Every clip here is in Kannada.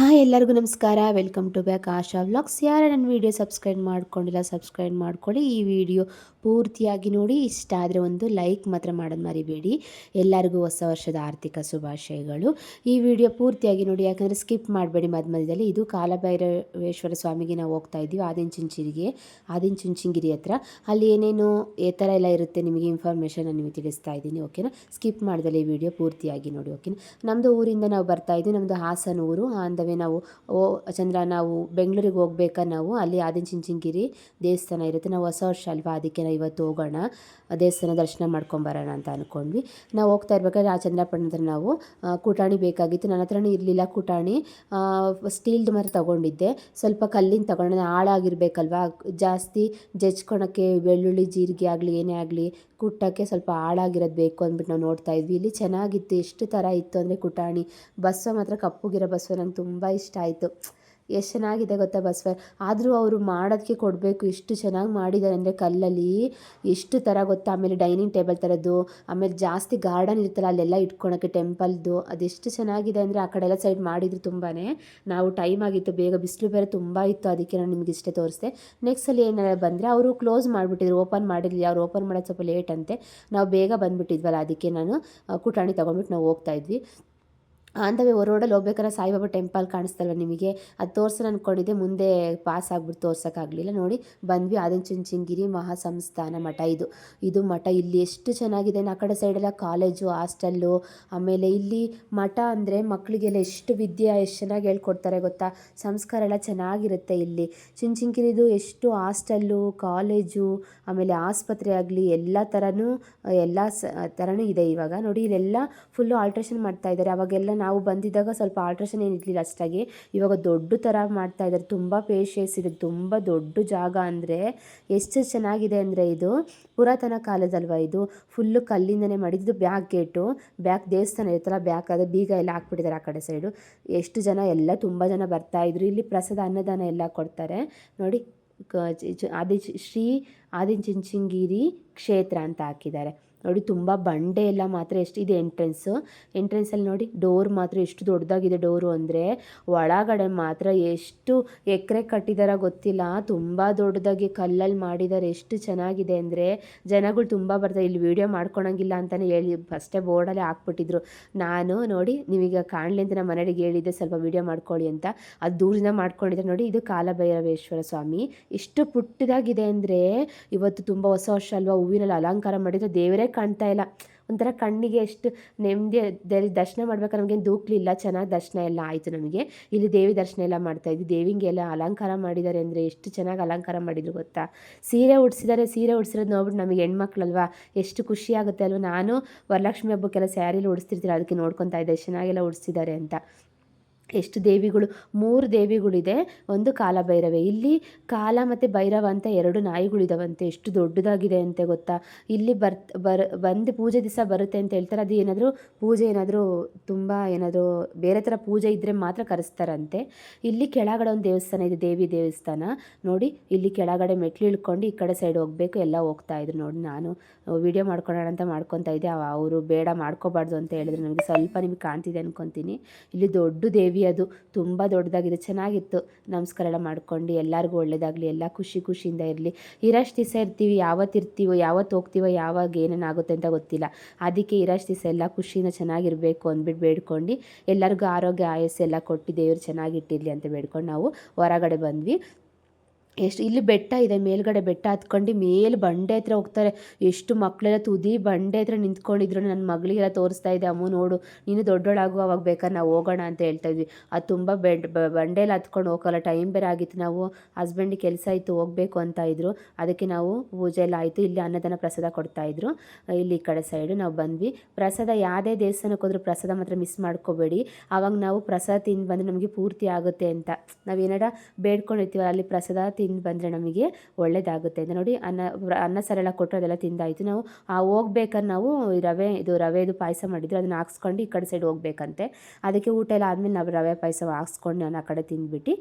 ಹಾಯ್ ಎಲ್ಲರಿಗೂ ನಮಸ್ಕಾರ. Welcome to back Asha vlogs ಯಾರು ನನ್ನ ವೀಡಿಯೋ ಸಬ್ಸ್ಕ್ರೈಬ್ ಮಾಡ್ಕೊಂಡಿಲ್ಲ ಸಬ್ಸ್ಕ್ರೈಬ್ ಮಾಡ್ಕೊಳ್ಳಿ. ಈ ವಿಡಿಯೋ ಪೂರ್ತಿಯಾಗಿ ನೋಡಿ. ಇಷ್ಟ ಆದರೆ ಒಂದು ಲೈಕ್ ಮಾತ್ರ ಮಾಡೋದು ಮರಿಬೇಡಿ. ಎಲ್ಲರಿಗೂ ಹೊಸ ವರ್ಷದ ಆರ್ಥಿಕ ಶುಭಾಶಯಗಳು. ಈ ವಿಡಿಯೋ ಪೂರ್ತಿಯಾಗಿ ನೋಡಿ. ಯಾಕಂದರೆ ಸ್ಕಿಪ್ ಮಾಡಬೇಡಿ ಮಧ್ಯ ಮಧ್ಯದಲ್ಲಿ ಇದು ಕಾಲಭೈರವೇಶ್ವರ ಸ್ವಾಮಿಗೆ ನಾವು ಹೋಗ್ತಾ ಇದ್ದೀವಿ. ಆದಿನ ಚುಂಚಿರಿಗೆ, ಆದಿನ ಚುಂಚನಗಿರಿ ಹತ್ರ. ಅಲ್ಲಿ ಏನೇನು ಈ ಥರ ಎಲ್ಲ ಇರುತ್ತೆ ನಿಮಗೆ ಇನ್ಫಾರ್ಮೇಷನ್ ನಾನು ನಿಮಗೆ ತಿಳಿಸ್ತಾ ಇದ್ದೀನಿ. ಓಕೆನಾ ಸ್ಕಿಪ್ ಮಾಡ್ದಲ್ಲಿ ಈ ವಿಡಿಯೋ ಪೂರ್ತಿಯಾಗಿ ನೋಡಿ. ಓಕೆನಾ ನಮ್ಮದು ಊರಿಂದ ನಾವು ಬರ್ತಾ ಇದ್ದೀವಿ. ನಮ್ಮದು ಹಾಸನ ಊರು ಆನ್ ದ ವೇ ನಾವು, ಓ ಚಂದ್ರ ನಾವು ಬೆಂಗಳೂರಿಗೆ ಹೋಗ್ಬೇಕಾ ನಾವು? ಅಲ್ಲಿ ಆದಿನ ಚುಂಚನಗಿರಿ ದೇವಸ್ಥಾನ ಇರುತ್ತೆ. ನಾವು ಹೊಸ ವರ್ಷ ಅಲ್ವಾ? ಅದಕ್ಕೆ ನಾವು ಇವತ್ತು ಹೋಗೋಣ. ದೇವಸ್ಥಾನ ದರ್ಶನ ಮಾಡ್ಕೊಂಬರೋಣ ಅಂತ ಅಂದ್ಕೊಂಡ್ವಿ ನಾವು ಹೋಗ್ತಾ ಇರ್ಬೇಕಾದ್ರೆ ಆ ಚಂದ್ರಪ್ಪನ ನಾವು ಕೂಟಾಣಿ ಕುಟಾಣಿ ಬೇಕಾಗಿತ್ತು. ನನ್ನ ಹತ್ರನೂ ಇರಲಿಲ್ಲ ಕೂಟಾಣಿ. ಸ್ಟೀಲ್ದು ಮಾತ್ರ ತೊಗೊಂಡಿದ್ದೆ. ಸ್ವಲ್ಪ ಕಲ್ಲಿನ ತಗೊಂಡೆ ಹಾಳಾಗಿರ್ಬೇಕಲ್ವಾ? ಜಾಸ್ತಿ ಜಜ್ಕೊಳಕ್ಕೆ ಬೆಳ್ಳುಳ್ಳಿ, ಜೀರಿಗೆ ಆಗಲಿ, ಏನೇ ಆಗಲಿ ಕುಟ್ಟಕ್ಕೆ ಸ್ವಲ್ಪ ಹಾಳಾಗಿರೋದು ಬೇಕು ಅಂದ್ಬಿಟ್ಟು ನಾವು ನೋಡ್ತಾ ಇದ್ವಿ. ಇಲ್ಲಿ ಚೆನ್ನಾಗಿತ್ತು. ಎಷ್ಟು ಥರ ಇತ್ತು ಅಂದರೆ ಕುಟಾಣಿ. ಬಸವ ಮಾತ್ರ ಕಪ್ಪುಗಿರೋ ಬಸ್ವ ನಂಗೆ ತುಂಬ ಇಷ್ಟ ಆಯಿತು. ಎಷ್ಟು ಚೆನ್ನಾಗಿದೆ ಗೊತ್ತಾ ಬಸವರ್ ಆದರೂ ಅವರು ಮಾಡೋದಕ್ಕೆ ಕೊಡಬೇಕು ಎಷ್ಟು ಚೆನ್ನಾಗಿ ಮಾಡಿದ್ದಾರೆ ಅಂದರೆ ಕಲ್ಲಲ್ಲಿ ಎಷ್ಟು ಥರ ಗೊತ್ತಾ? ಆಮೇಲೆ ಡೈನಿಂಗ್ ಟೇಬಲ್ ಥರದ್ದು, ಆಮೇಲೆ ಜಾಸ್ತಿ ಗಾರ್ಡನ್ ಇರ್ತಲ್ಲ ಅಲ್ಲೆಲ್ಲ ಇಟ್ಕೊಳಕ್ಕೆ ಟೆಂಪಲ್ದು, ಅದೆಷ್ಟು ಚೆನ್ನಾಗಿದೆ ಅಂದರೆ ಆ ಕಡೆ ಎಲ್ಲ ಸೈಡ್ ಮಾಡಿದ್ರು ತುಂಬಾ ನಾವು ಟೈಮ್ ಆಗಿತ್ತು, ಬೇಗ ಬಿಸಿಲು ಬೇರೆ ತುಂಬ ಇತ್ತು, ಅದಕ್ಕೆ ನಾನು ನಿಮ್ಗೆ ಇಷ್ಟೇ ತೋರಿಸಿದೆ. ನೆಕ್ಸ್ಟ್ ಸಲ ಏನಾರ ಬಂದರೆ ಅವರು ಕ್ಲೋಸ್ ಮಾಡಿಬಿಟ್ಟಿದ್ರು ಓಪನ್ ಮಾಡಿರಲಿಲ್ಲ, ಅವ್ರು ಓಪನ್ ಮಾಡೋದು ಸ್ವಲ್ಪ ಲೇಟ್ ಅಂತೆ. ನಾವು ಬೇಗ ಬಂದುಬಿಟ್ಟಿದ್ವಲ್ಲ, ಅದಕ್ಕೆ ನಾನು ಕುಟಾಣಿ ತೊಗೊಂಡ್ಬಿಟ್ಟು ನಾವು ಹೋಗ್ತಾ ಇದ್ವಿ. ಆನ್ ದ ವೇ ರೋಡಲ್ಲಿ ಹೋಗ್ಬೇಕಾದ್ರೆ ಸಾಯಿಬಾಬಾ ಟೆಂಪಲ್ ಕಾಣಿಸ್ತಲ್ವ ನಿಮಗೆ? ಅದು ತೋರ್ಸೋಣ ಅಂದ್ಕೊಂಡಿದ್ದೆ ಮುಂದೆ ಪಾಸ್ ಆಗ್ಬಿಟ್ಟು ತೋರ್ಸೋಕ್ಕಾಗಲಿಲ್ಲ. ನೋಡಿ, ಬಂದ್ವಿ ಆದಿನ ಚುಂಚನಗಿರಿ ಮಹಾಸಂಸ್ಥಾನ ಮಠ ಇದು. ಇದು ಮಠ, ಇಲ್ಲಿ ಎಷ್ಟು ಚೆನ್ನಾಗಿದೆ. ಆ ಕಡೆ ಸೈಡೆಲ್ಲ ಕಾಲೇಜು ಹಾಸ್ಟೆಲ್ಲು ಆಮೇಲೆ ಇಲ್ಲಿ ಮಠ ಅಂದರೆ ಮಕ್ಕಳಿಗೆಲ್ಲ ಎಷ್ಟು ವಿದ್ಯೆ, ಎಷ್ಟು ಚೆನ್ನಾಗಿ ಹೇಳ್ಕೊಡ್ತಾರೆ ಗೊತ್ತಾ? ಸಂಸ್ಕಾರ ಎಲ್ಲ ಚೆನ್ನಾಗಿರುತ್ತೆ ಇಲ್ಲಿ. ಚುಂಚನಗಿರಿದು ಎಷ್ಟು ಹಾಸ್ಟೆಲ್ಲು ಕಾಲೇಜು ಆಮೇಲೆ ಆಸ್ಪತ್ರೆ ಆಗಲಿ, ಎಲ್ಲ ಥರನೂ ಎಲ್ಲ ಸ ಇದೆ ಇವಾಗ. ನೋಡಿ, ಇಲ್ಲೆಲ್ಲ ಫುಲ್ಲು ಆಲ್ಟ್ರೇಷನ್ ಮಾಡ್ತಾ ಇದ್ದಾರೆ. ಅವಾಗೆಲ್ಲ ನಾವು ಬಂದಿದ್ದಾಗ ಸ್ವಲ್ಪ ಆಲ್ಟ್ರೇಷನ್ ಏನು ಇರಲಿಲ್ಲ ಅಷ್ಟಾಗಿ. ಇವಾಗ ದೊಡ್ಡ ಥರ ಮಾಡ್ತಾ ಇದ್ದಾರೆ ತುಂಬ ಪೇಶಿಯಸ್ ಇದೆ. ತುಂಬ ದೊಡ್ಡ ಜಾಗ ಅಂದರೆ ಎಷ್ಟು ಚೆನ್ನಾಗಿದೆ ಅಂದರೆ ಇದು ಪುರಾತನ ಕಾಲದಲ್ವ ಇದು? ಫುಲ್ಲು ಕಲ್ಲಿಂದನೇ ಮಾಡಿದ್ದು. ಬ್ಯಾಕ್ ಗೇಟು ಬ್ಯಾಕ್ ದೇವಸ್ಥಾನ ಇರುತ್ತಲ್ಲ ಬ್ಯಾಕ್ ಅದು ಬೀಗ ಎಲ್ಲ ಹಾಕ್ಬಿಟ್ಟಿದ್ದಾರೆ ಆ ಕಡೆ ಸೈಡು ಎಷ್ಟು ಜನ, ಎಲ್ಲ ತುಂಬ ಜನ ಬರ್ತಾ ಇದ್ರು. ಇಲ್ಲಿ ಪ್ರಸಾದ, ಅನ್ನದಾನ ಎಲ್ಲ ಕೊಡ್ತಾರೆ. ನೋಡಿ ಆದಿ ಶ್ರೀ ಆದಿಚುಂಚನಗಿರಿ ಕ್ಷೇತ್ರ ಅಂತ ಹಾಕಿದ್ದಾರೆ. ನೋಡಿ, ತುಂಬ ಬಂಡೆ ಎಲ್ಲ ಮಾತ್ರ ಎಷ್ಟು, ಇದೆ ಎಂಟ್ರೆನ್ಸು ಎಂಟ್ರೆನ್ಸಲ್ಲಿ ನೋಡಿ ಡೋರ್ ಮಾತ್ರ ಎಷ್ಟು ದೊಡ್ಡದಾಗಿದೆ ಡೋರು ಅಂದರೆ. ಒಳಗಡೆ ಮಾತ್ರ ಎಷ್ಟು ಎಕರೆ ಕಟ್ಟಿದಾರ ಗೊತ್ತಿಲ್ಲ. ತುಂಬ ದೊಡ್ಡದಾಗಿ ಕಲ್ಲಲ್ಲಿ ಮಾಡಿದ್ದಾರೆ ಎಷ್ಟು ಚೆನ್ನಾಗಿದೆ ಅಂದರೆ, ಜನಗಳು ತುಂಬ ಬರ್ತಾರೆ. ಇಲ್ಲಿ ವೀಡಿಯೋ ಮಾಡ್ಕೊಳಂಗಿಲ್ಲ ಅಂತಲೇ ಹೇಳಿ ಫಸ್ಟೇ ಬೋರ್ಡಲ್ಲೇ ಹಾಕ್ಬಿಟ್ಟಿದ್ರು. ನಾನು ನೋಡಿ, ನೀವೀಗ ಕಾಣಲಿ ಅಂತ ನಮ್ಮ ಮನೆಯವ್ರಿಗೆ ಹೇಳಿದ್ದೆ, ಸ್ವಲ್ಪ ವೀಡಿಯೋ ಮಾಡ್ಕೊಳ್ಳಿ ಅಂತ. ಅದು ದೂರದಿಂದ ಮಾಡ್ಕೊಂಡಿದ್ರೆ ನೋಡಿ, ಇದು ಕಾಲಭೈರವೇಶ್ವರ ಸ್ವಾಮಿ. ಎಷ್ಟು ಪುಟ್ಟದಾಗಿದೆ ಅಂದರೆ, ಇವತ್ತು ತುಂಬ ಹೊಸ ವರ್ಷ ಅಲ್ವಾ, ಹೂವಿನಲ್ಲಿ ಅಲಂಕಾರ ಮಾಡಿದ್ರೆ ದೇವರೇ ಕಾಣ್ತಾ ಇಲ್ಲ. ಒಂಥರ ಕಣ್ಣಿಗೆ ಎಷ್ಟು ನೆಮ್ಮದಿ ದರ್ಶನ ಮಾಡ್ಬೇಕಾದ್ರೆ ನಮಗೇನು ದೂಕ್ಲಿಲ್ಲ ಚೆನ್ನಾಗಿ ದರ್ಶನ ಎಲ್ಲ ಆಯಿತು ನಮಗೆ. ಇಲ್ಲಿ ದೇವಿ ದರ್ಶನ ಎಲ್ಲ ಮಾಡ್ತಾ ಇದ್ವಿ. ದೇವಿಗೆ ಎಲ್ಲ ಅಲಂಕಾರ ಮಾಡಿದ್ದಾರೆ ಅಂದರೆ ಎಷ್ಟು ಚೆನ್ನಾಗಿ ಅಲಂಕಾರ ಮಾಡಿದ್ರು ಗೊತ್ತಾ? ಸೀರೆ ಉಡ್ಸಿದ್ದಾರೆ, ಸೀರೆ ಉಡ್ಸಿರೋದು ನೋಡ್ಬಿಟ್ಟು ನಮಗೆ ಹೆಣ್ಮಕ್ಳಲ್ವಾ? ಎಷ್ಟು ಖುಷಿ ಆಗುತ್ತೆ ಅಲ್ವಾ? ನಾನು ವರಲಕ್ಷ್ಮಿ ಹಬ್ಬಕ್ಕೆಲ್ಲ ಸ್ಯಾರಿಲಿ ಉಡಿಸ್ತಿರ್ತೀರ, ಅದಕ್ಕೆ ನೋಡ್ಕೊತಾ ಇದ್ದೆ. ಚೆನ್ನಾಗೆಲ್ಲ ಉಡಿಸಿದ್ದಾರೆ ಅಂತ. ಎಷ್ಟು ದೇವಿಗಳು, ಮೂರು ದೇವಿಗಳಿದೆ, ಒಂದು ಕಾಲಭೈರವೆ. ಇಲ್ಲಿ ಕಾಲ ಮತ್ತು ಭೈರವ ಅಂತ ಎರಡು ನಾಯಿಗಳಿದಾವಂತೆ. ಎಷ್ಟು ದೊಡ್ಡದಾಗಿದೆ ಅಂತೆ ಗೊತ್ತಾ? ಇಲ್ಲಿ ಬರ್ ಬರ್, ಬಂದು ಪೂಜೆ ದಿವಸ ಬರುತ್ತೆ ಅಂತ ಹೇಳ್ತಾರೆ. ಅದು ಏನಾದರೂ ಪೂಜೆ ಏನಾದರೂ ತುಂಬ ಏನಾದರೂ ಬೇರೆ ಥರ ಪೂಜೆ ಇದ್ದರೆ ಮಾತ್ರ ಕರೆಸ್ತಾರಂತೆ. ಇಲ್ಲಿ ಕೆಳಗಡೆ ಒಂದು ದೇವಸ್ಥಾನ ಇದೆ, ದೇವಿ ದೇವಸ್ಥಾನ. ನೋಡಿ, ಇಲ್ಲಿ ಕೆಳಗಡೆ ಮೆಟ್ಲು ಇಳ್ಕೊಂಡು ಈ ಕಡೆ ಸೈಡ್ ಹೋಗಬೇಕು, ಎಲ್ಲ ಹೋಗ್ತಾ ಇದ್ರು. ನೋಡಿ, ನಾನು ವಿಡಿಯೋ ಮಾಡ್ಕೊಳ್ಳೋಣ ಅಂತ ಮಾಡ್ಕೊತಾ ಇದ್ದೆ. ಅವರು ಬೇಡ, ಮಾಡ್ಕೋಬಾರ್ದು ಅಂತ ಹೇಳಿದ್ರು. ನನಗೆ ಸ್ವಲ್ಪ ನಿಮಗೆ ಕಾಣ್ತಿದೆ ಅನ್ಕೊತೀನಿ. ಇಲ್ಲಿ ದೊಡ್ಡ ದೇವಿ ಅದು ತುಂಬ ದೊಡ್ಡದಾಗಿದೆ, ಚೆನ್ನಾಗಿತ್ತು. ನಮಸ್ಕಾರ ಎಲ್ಲ ಮಾಡ್ಕೊಂಡು ಎಲ್ಲರಿಗೂ ಒಳ್ಳೇದಾಗಲಿ, ಎಲ್ಲ ಖುಷಿ ಖುಷಿಯಿಂದ ಇರಲಿ. ಇರಷ್ಟು ದಿವಸ ಇರ್ತೀವಿ ಯಾವತ್ತು ಇರ್ತೀವೋ ಯಾವತ್ತು ಹೋಗ್ತೀವೋ, ಯಾವಾಗ ಏನೇನಾಗುತ್ತೆ ಅಂತ ಗೊತ್ತಿಲ್ಲ. ಅದಕ್ಕೆ ಇರಷ್ಟು ದಿವಸ ಎಲ್ಲ ಖುಷಿನ ಚೆನ್ನಾಗಿರಬೇಕು ಅಂದ್ಬಿಟ್ಟು ಬೇಡ್ಕೊಂಡು ಎಲ್ಲರಿಗೂ ಆರೋಗ್ಯ ಆಯಸ್ಸು ಎಲ್ಲ ಕೊಟ್ಟು ದೇವರು ಚೆನ್ನಾಗಿಟ್ಟಿರಲಿ ಅಂತ ಬೇಡ್ಕೊಂಡು ನಾವು ಹೊರಗಡೆ ಬಂದ್ವಿ. ಎಷ್ಟು ಇಲ್ಲಿ ಬೆಟ್ಟ ಇದೆ, ಮೇಲ್ಗಡೆ ಬೆಟ್ಟ ಹತ್ಕೊಂಡು ಮೇಲೆ ಬಂಡೆ ಹತ್ರ ಹೋಗ್ತಾರೆ. ಎಷ್ಟು ಮಕ್ಕಳೆಲ್ಲ ತುದಿ ಬಂಡೆ ಹತ್ರ ನಿಂತ್ಕೊಂಡಿದ್ರು ನನ್ನ ಮಗಳಿಗೆಲ್ಲ ತೋರಿಸ್ತಾ ಇದ್ದೆ ಅಮ್ಮ ನೋಡು, ನೀನು ದೊಡ್ಡೋಳಾಗು, ಅವಾಗ ಬೇಕಾದ್ರೆ ನಾವು ಹೋಗೋಣ ಅಂತ ಹೇಳ್ತಾ ಇದ್ವಿ. ಅದು ತುಂಬ ಬೆಡ್ ಬಂಡೆಯಲ್ಲಿ ಹತ್ಕೊಂಡು ಹೋಗೋಲ್ಲ, ಟೈಮ್ ಬೇರೆ ಆಗಿತ್ತು. ನಾವು ಹಸ್ಬೆಂಡಿಗೆ ಕೆಲಸ ಇತ್ತು ಹೋಗಬೇಕು ಅಂತ ಇದ್ರು. ಅದಕ್ಕೆ ನಾವು ಪೂಜೆ ಎಲ್ಲ ಆಯಿತು, ಇಲ್ಲಿ ಅನ್ನದಾನ ಪ್ರಸಾದ ಕೊಡ್ತಾ ಇದ್ರು. ಇಲ್ಲಿ ಈ ಕಡೆ ಸೈಡು ನಾವು ಬಂದ್ವಿ. ಪ್ರಸಾದ ಯಾವುದೇ ದೇವಸ್ಥಾನಕ್ಕೆ ಹೋದ್ರೂ ಪ್ರಸಾದ ಮಾತ್ರ ಮಿಸ್ ಮಾಡ್ಕೋಬೇಡಿ. ಆವಾಗ ನಾವು ಪ್ರಸಾದ ತಿಂದು ಬಂದರೆ ನಮಗೆ ಪೂರ್ತಿ ಆಗುತ್ತೆ ಅಂತ. ನಾವು ಏನಾರ ಬೇಡ್ಕೊಂಡಿರ್ತೀವಲ್ಲ, ಅಲ್ಲಿ ಪ್ರಸಾದ ತಿಂದು ಬಂದರೆ ನಮಗೆ ಒಳ್ಳೆಯದಾಗುತ್ತೆ ಅಂತ ನೋಡಿ ಅನ್ನ ಅನ್ನ ಸಾರೆಲ್ಲ ಕೊಟ್ಟರೆ ಅದೆಲ್ಲ ತಿಂದಾಯಿತು. ನಾವು ಆ ಹೋಗ್ಬೇಕಾದ್ರೆ ನಾವು ರವೆ, ಇದು ರವೆದು ಪಾಯಸ ಮಾಡಿದ್ರು, ಅದನ್ನು ಹಾಕ್ಸ್ಕೊಂಡು ಈ ಕಡೆ ಸೈಡ್ ಹೋಗ್ಬೇಕಂತೆ. ಅದಕ್ಕೆ ಊಟ ಎಲ್ಲ ಆದಮೇಲೆ ನಾವು ರವೆ, ಪಾಯಸ ಹಾಕ್ಸ್ಕೊಂಡು ನಾನು ಆ ಕಡೆ ತಿಂದ್ಬಿಟ್ಟು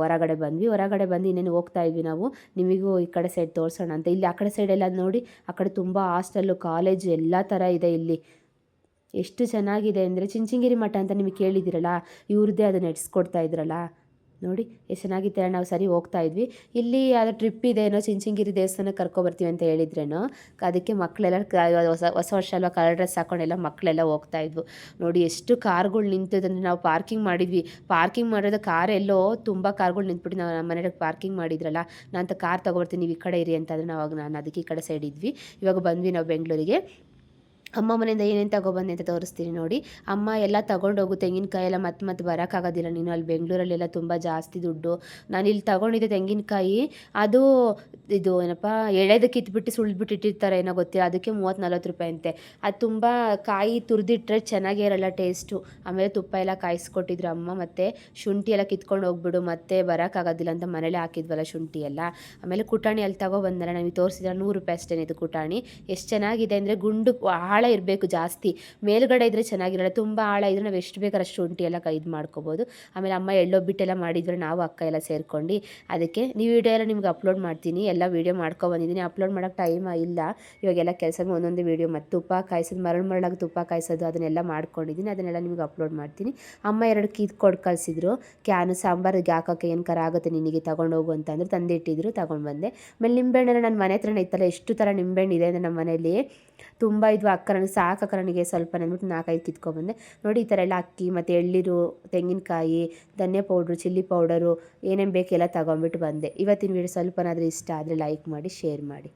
ಹೊರಗಡೆ ಬಂದ್ವಿ. ಹೊರಗಡೆ ಬಂದು ಇನ್ನೇನು ಹೋಗ್ತಾ ಇದ್ವಿ ನಾವು, ನಿಮಗೂ ಈ ಕಡೆ ಸೈಡ್ ತೋರಿಸೋಣ ಅಂತ. ಇಲ್ಲಿ ಆ ಕಡೆ ಸೈಡ್ ಎಲ್ಲ ನೋಡಿ, ಆ ಕಡೆ ತುಂಬ ಹಾಸ್ಟೆಲ್ಲು, ಕಾಲೇಜು ಎಲ್ಲ ಥರ ಇದೆ ಇಲ್ಲಿ. ಎಷ್ಟು ಚೆನ್ನಾಗಿದೆ ಅಂದರೆ ಚಿಂಚಿಂಗಿರಿ ಮಠ ಅಂತ ನಿಮಗೆ ಕೇಳಿದ್ದೀರಲ್ಲ ಇವ್ರದ್ದೇ ಅದನ್ನು ನಡೆಸ್ಕೊಡ್ತಾ ಇದ್ರಲ್ಲ. ನೋಡಿ ಎಷ್ಟು ಚೆನ್ನಾಗಿತ್ತು ನಾವು ಸರಿ ಹೋಗ್ತಾ ಇದ್ವಿ. ಇಲ್ಲಿ ಯಾವುದೋ ಟ್ರಿಪ್ ಇದೆ ಏನೋ, ಚಿಂಚಿಂಗಿರಿ ದೇವಸ್ಥಾನಕ್ಕೆ ಕರ್ಕೊಬರ್ತೀವಿ ಅಂತ ಹೇಳಿದ್ರೇನೋ, ಅದಕ್ಕೆ ಮಕ್ಕಳೆಲ್ಲ ಹೊಸ ಹೊಸ ವರ್ಷ ಅಲ್ವಾ ಕಲರ್ ಡ್ರೆಸ್ ಹಾಕೊಂಡೆಲ್ಲ ಮಕ್ಕಳೆಲ್ಲ ಹೋಗ್ತಾ ಇದ್ವು. ನೋಡಿ, ಎಷ್ಟು ಕಾರ್ಗಳು ನಿಂತದಂದ್ರೆ ನಾವು ಪಾರ್ಕಿಂಗ್ ಮಾಡಿದ್ವಿ. ಪಾರ್ಕಿಂಗ್ ಮಾಡೋದು ಕಾರ್ ಎಲ್ಲೋ ತುಂಬ ಕಾರ್ಗಳು ನಿಂತ್ಬಿಟ್ಟು ನಾವು ನಮ್ಮ ಮನೆಯವ್ರಿಗೆ ಪಾರ್ಕಿಂಗ್ ಮಾಡಿದ್ರಲ್ಲ, ನಾನು ಕಾರ್ ತೊಗೊಬರ್ತೀನಿ, ನೀವು ಈ ಕಡೆ ಇರಿ ಅಂತಂದರೆ ನಾವು ನಾನು ಅದಕ್ಕೆ ಈ ಕಡೆ ಸೈಡ್ ಇದ್ವಿ. ಇವಾಗ ಬಂದ್ವಿ ನಾವು ಬೆಂಗಳೂರಿಗೆ. ಅಮ್ಮ ಮನೆಯಿಂದ ಏನೇನು ತಗೊಬಂದೆ ಅಂತ ತೋರಿಸ್ತೀನಿ ನೋಡಿ. ಅಮ್ಮ ಎಲ್ಲ ತಗೊಂಡೋಗು ತೆಂಗಿನಕಾಯಿ ಎಲ್ಲ ಮತ್ತೆ ಮತ್ತೆ ಬರೋಕ್ಕಾಗೋದಿಲ್ಲ ನೀನು. ಅಲ್ಲಿ ಬೆಂಗಳೂರಲ್ಲೆಲ್ಲ ತುಂಬ ಜಾಸ್ತಿ ದುಡ್ಡು. ನಾನು ಇಲ್ಲಿ ತಗೊಂಡಿದ್ದೆ ತೆಂಗಿನಕಾಯಿ. ಅದು ಇದು ಏನಪ್ಪ, ಎಳೆದಕ್ಕೆ ಕಿತ್ಬಿಟ್ಟು ಸುಳಿದ್ಬಿಟ್ಟು ಇಟ್ಟಿರ್ತಾರೆ ಏನೋ ಗೊತ್ತಿಲ್ಲ. ಅದಕ್ಕೆ ಮೂವತ್ತು ನಲ್ವತ್ತು ರೂಪಾಯಿ ಅಂತೆ. ಅದು ತುಂಬ ಕಾಯಿ ತುರಿದಿಟ್ರೆ ಚೆನ್ನಾಗೇ ಇರಲ್ಲ ಟೇಸ್ಟು. ಆಮೇಲೆ ತುಪ್ಪ ಎಲ್ಲ ಕಾಯಿಸ್ಕೊಟ್ಟಿದ್ರು ಅಮ್ಮ ಮತ್ತು. ಶುಂಠಿ ಎಲ್ಲ ಕಿತ್ಕೊಂಡು ಹೋಗ್ಬಿಡು, ಮತ್ತೆ ಬರೋಕ್ಕಾಗೋದಿಲ್ಲ ಅಂತ ಮನೇಲಿ ಹಾಕಿದ್ವಲ್ಲ ಶುಂಠಿ ಎಲ್ಲ. ಆಮೇಲೆ ಕುಟಾಣಿ ಅಲ್ಲಿ ತಗೊಬಂದರೆ ನಮಗೆ ತೋರಿಸಿದ್ರೆ ನೂರು ರೂಪಾಯಿ ಅಷ್ಟೇ ಇದು ಕುಟಾಣಿ. ಎಷ್ಟು ಚೆನ್ನಾಗಿದೆ ಅಂದರೆ ಗುಂಡು ಆಳ ಇರಬೇಕು ಜಾಸ್ತಿ. ಮೇಲ್ಗಡೆ ಇದ್ದರೆ ಚೆನ್ನಾಗಿರಲ್ಲ. ತುಂಬ ಆಳ ಇದ್ದರೆ ನಾವು ಎಷ್ಟು ಬೇಕಾದ್ರೆ ಅಷ್ಟು ಶುಂಠಿ ಎಲ್ಲ ಕೈದು ಮಾಡ್ಕೋಬೋದು. ಆಮೇಲೆ ಅಮ್ಮ ಎಳ್ಳೊಬ್ಬಿಟ್ಟೆಲ್ಲ ಮಾಡಿದರೆ ನಾವು ಅಕ್ಕ ಎಲ್ಲ ಸೇರ್ಕೊಂಡು ಅದಕ್ಕೆ ನೀವು ವಿಡಿಯೋ ಎಲ್ಲ ನಿಮ್ಗೆ ಅಪ್ಲೋಡ್ ಮಾಡ್ತೀನಿ. ಎಲ್ಲ ವೀಡಿಯೋ ಮಾಡ್ಕೊಬಂದಿದ್ದೀನಿ ಅಪ್ಲೋಡ್ ಮಾಡೋಕೆ ಟೈಮ್ ಇಲ್ಲ. ಇವಾಗೆಲ್ಲ ಕೆಲಸ ಒಂದೊಂದು ವೀಡಿಯೋ ಮತ್ತು ತುಪ್ಪ ಕಾಯಿಸೋದು, ಮರಳು ಮರಳಾಗಿ ತುಪ್ಪ ಕಾಯಿಸೋದು ಅದನ್ನೆಲ್ಲ ಮಾಡ್ಕೊಂಡಿದ್ದೀನಿ. ಅದನ್ನೆಲ್ಲ ನಿಮ್ಗೆ ಅಪ್ಲೋಡ್ ಮಾಡ್ತೀನಿ. ಅಮ್ಮ ಎರಡು ಕೀದ್ ಕೊಟ್ಟು ಕಳಿಸಿದ್ರು. ಕ್ಯಾನು ಸಾಂಬಾರಿಗೆ ಹಾಕೋಕ್ಕೆ ಏನು ಕರ ಆಗುತ್ತೆ ನಿನಗೆ ತೊಗೊಂಡೋಗು ಅಂತಂದ್ರೆ ತಂದಿಟ್ಟಿದ್ರು, ತಗೊಂಡು ಬಂದೆ. ಆಮೇಲೆ ನಿಂಬೆಹಣ್ಣೆಲ್ಲ ನನ್ನ ಮನೆ ಹತ್ರನೇ ಇತ್ತಲ್ಲ, ಎಷ್ಟು ಥರ ನಿಂಬೆಹಣ್ಣು ಇದೆ ಅಂದರೆ ನಮ್ಮ ಮನೇಲಿ ತುಂಬ ಇದು ಅಕ್ಕ ಸಾಕು ಅಕ್ಕ ನನಗೆ ಸ್ವಲ್ಪ ಅಂದ್ಬಿಟ್ಟು ನಾಲ್ಕೈದು ಕಿತ್ಕೊಬಂದೆ ನೋಡಿ ಈ ಥರ ಎಲ್ಲ ಅಕ್ಕಿ ಮತ್ತು ಎಳ್ನೀರು ತೆಂಗಿನಕಾಯಿ, ಧನ್ಯ ಪೌಡ್ರು, ಚಿಲ್ಲಿ ಪೌಡರು ಏನೇನು ಬೇಕೆಲ್ಲ ಎಲ್ಲ ತಗೊಂಬಿಟ್ಟು ಬಂದೆ. ಇವತ್ತಿನ ವೀಡಿಯೋ ಸ್ವಲ್ಪನಾದರೂ ಇಷ್ಟ ಆದರೆ ಲೈಕ್ ಮಾಡಿ ಶೇರ್ ಮಾಡಿ.